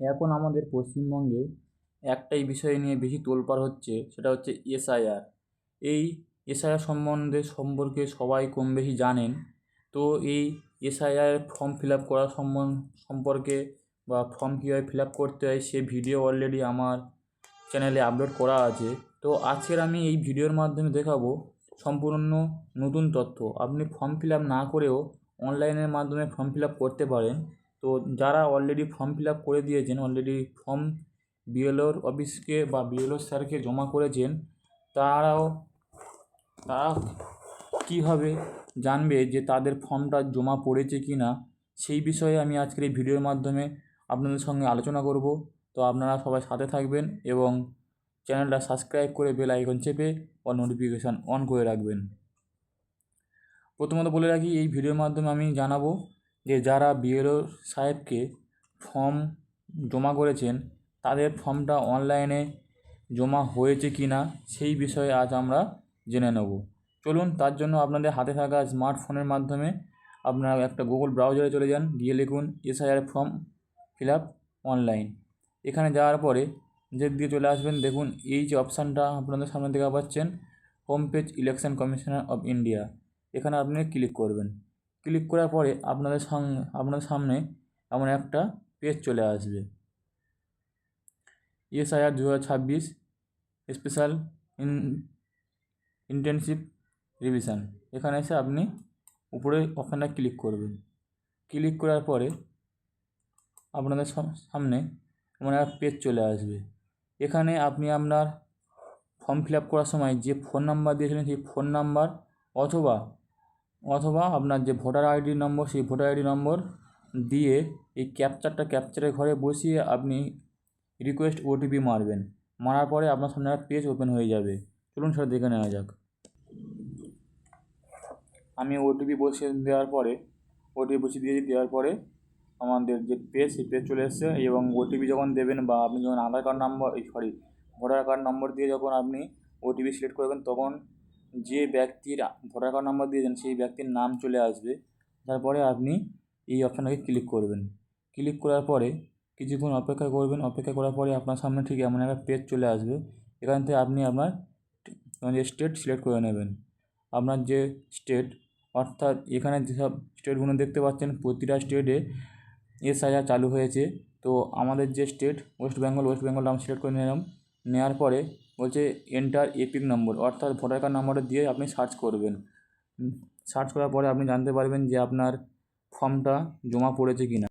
এখন আমাদের পশ্চিমবঙ্গে একটাই বিষয় নিয়ে বেশি তোলপাড় হচ্ছে, সেটা হচ্ছে এসআইআর। এই এসআইআর সম্বন্ধে সম্পর্কে সবাই কম বেশি জানেন, তো এই এসআইআর ফর্ম ফিল আপ করার সম্পর্কে বা ফর্ম কীভাবে ফিল আপ করতে হয়, সে ভিডিও অলরেডি আমার চ্যানেলে আপলোড করা আছে। তো আজকের আমি এই ভিডিওর মাধ্যমে দেখাবো সম্পূর্ণ নতুন তথ্য। আপনি ফর্ম ফিল আপ না করেও অনলাইনের মাধ্যমে ফর্ম ফিল আপ করতে পারেন। তো যারা অলরেডি ফর্ম ফিল আপ করে দিয়েছেন অলরেডি ফর্ম বিএলওর অফিসকে বা বিএলও স্যারকে জমা করেছেন, তারাও, তারা কীভাবে জানবে যে তাদের ফর্মটা জমা পড়েছে কি না? সেই বিষয়ে আমি আজকের এই ভিডিওর মাধ্যমে আপনাদের সঙ্গে আলোচনা করব। তো আপনারা সবাই সাথে থাকবেন এবং চ্যানেলটা সাবস্ক্রাইব করে বেল আইকন চেপে ও নোটিফিকেশান অন করে রাখবেন। প্রথমত বলে রাখি, এই ভিডিওর মাধ্যমে আমি জানাব যে যারা বিএলও সাহেবকে ফর্ম জমা করেছেন, তাদের ফর্মটা অনলাইনে জমা হয়েছে কি না, সেই বিষয়ে আজ আমরা জেনে নেব। চলুন, তার জন্য আপনাদের হাতে থাকা স্মার্টফোনের মাধ্যমে আপনারা একটা গুগল ব্রাউজারে চলে যান, গিয়ে লিখুন SIR form fill up online. এখানে যাওয়ার পরে যে দিয়ে চলে আসবেন, দেখুন এই যে অপশানটা আপনাদের সামনে দেখা পাচ্ছেন, home page election commissioner of India. এখানে আপনি ক্লিক করবেন। ক্লিক করার পরে আপনাদের সঙ্গে আপনাদের সামনে এমন একটা পেজ চলে আসবে। এসআইআর দু হাজার ছাব্বিশ স্পেশাল ইন ইন্টেনসিভ রিভিশন এখানে এসে আপনি উপরে অপশানটা ক্লিক করবেন। ক্লিক করার পরে আপনাদের সামনে এমন একটা পেজ চলে আসবে। এখানে আপনি আপনার ফর্ম ফিল আপ করার সময় যে ফোন নাম্বার দিয়েছিলেন সেই ফোন নাম্বার অথবা অথবা আপনার যে ভোটার আইডি নম্বর, সেই ভোটার আইডি নম্বর দিয়ে এই ক্যাপচারটা ক্যাপচারের ঘরে বসিয়ে আপনি রিকোয়েস্ট ওটিপি মারবেন। মারার পরে আপনার সামনে একটা পেজ ওপেন হয়ে যাবে। চলুন সেটা দেখে নেওয়া যাক। আমি ওটিপি বসিয়ে দেওয়ার পরে ওটিপি বসিয়ে দিয়েছি দেওয়ার পরে আমাদের যে পেজ সেই পেজ চলে এসছে এবং ওটিপি যখন দেবেন বা আপনি যখন আধার কার্ড নম্বর এই সরি ভোটার কার্ড নম্বর দিয়ে যখন আপনি ওটিপি সিলেক্ট করবেন, তখন যে ব্যক্তির ভোটার কার্ড নাম্বার দিয়েছেন, সেই ব্যক্তির নাম চলে আসবে। তারপরে আপনি এই অপশানটাকে ক্লিক করবেন। ক্লিক করার পরে কিছুক্ষণ অপেক্ষা করবেন। অপেক্ষা করার পরে আপনার সামনে ঠিক এমন একটা পেজ চলে আসবে। এখান থেকে আপনি আপনার যে স্টেট সিলেক্ট করে নেবেন। আপনার যে স্টেট অর্থাৎ এখানে যেসব স্টেটগুলো দেখতে পাচ্ছেন, প্রতিটা স্টেটে এসআইআর চালু হয়েছে। তো আমাদের যে state West Bengal West Bengal আমি সিলেক্ট করে নিলাম। নেওয়ার পরে বলছে এন্টার এপিক নম্বর অর্থাৎ ভোটার কার্ড নম্বরটা দিয়ে আপনি সার্চ করবেন। সার্চ করার পরে আপনি জানতে পারবেন যে আপনার ফর্মটা জমা পড়েছে কি না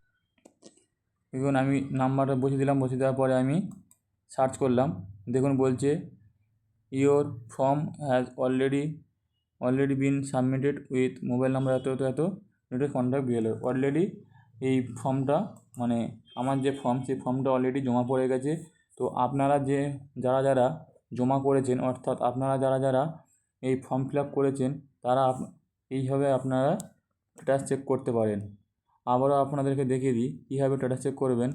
দেখুন, আমি নাম্বারটা বসিয়ে দিলাম, বসিয়ে দেওয়ার পরে আমি সার্চ করলাম। দেখুন, বলছে your form has already already been submitted with mobile number এত এত এত নেটের কন্ট্যাক্ট বিএলও অলরেডি এই ফর্মটা মানে আমার যে ফর্ম সেই ফর্মটা অলরেডি জমা পড়ে গেছে। তো আপনারা যে, যারা যারা জমা করেছেন, অর্থাৎ আপনারা যারা যারা এই ফর্ম ফিল আপ করেছেন, তারা এইভাবে আপনারা স্ট্যাটাস চেক করতে পারেন। আবারও আপনাদেরকে দেখিয়ে দিই, কীভাবে স্ট্যাটাস চেক করবেন।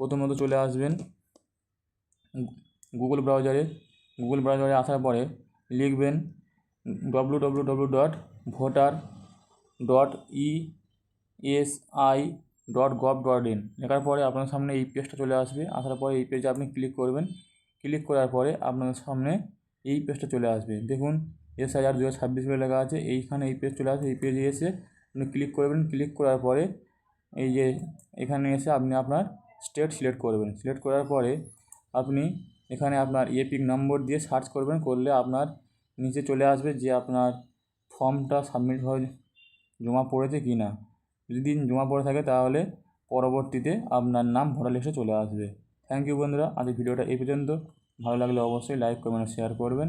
প্রথমত চলে আসবেন গুগল ব্রাউজারে গুগল ব্রাউজারে আসার পরে লিখবেন W W W dot voter dot E S I dot gov dot in লেখার পরে আপনার সামনে এই পেজটা চলে আসবে। আসার পরে এই পেজে আপনি ক্লিক করবেন। ক্লিক করার পরে আপনাদের সামনে এই পেজটা চলে আসবে। দেখুন, এস হাজার দু হাজার ছাব্বিশ বলে লেখা আছে, এইখানে এই পেজ চলে আসবে, এই পেজে এসে আপনি ক্লিক করবেন। ক্লিক করার পরে এই যে এখানে এসে আপনি আপনার স্টেট সিলেক্ট করবেন। সিলেক্ট করার পরে আপনি এখানে আপনার এপিক নম্বর দিয়ে সার্চ করবেন, করলে আপনার নিচে চলে আসবে যে আপনার ফর্মটা সাবমিট হয়ে, জমা পড়েছে কি না যদি জমা পড়ে থাকে তাহলে পরবর্তীতে আপনার নাম ভোটার লিস্টে চলে আসবে। থ্যাংক ইউ বন্ধুরা। আজ ভিডিওটা এই পর্যন্ত। ভালো লাগলে অবশ্যই লাইক কমেন্ট শেয়ার করবেন।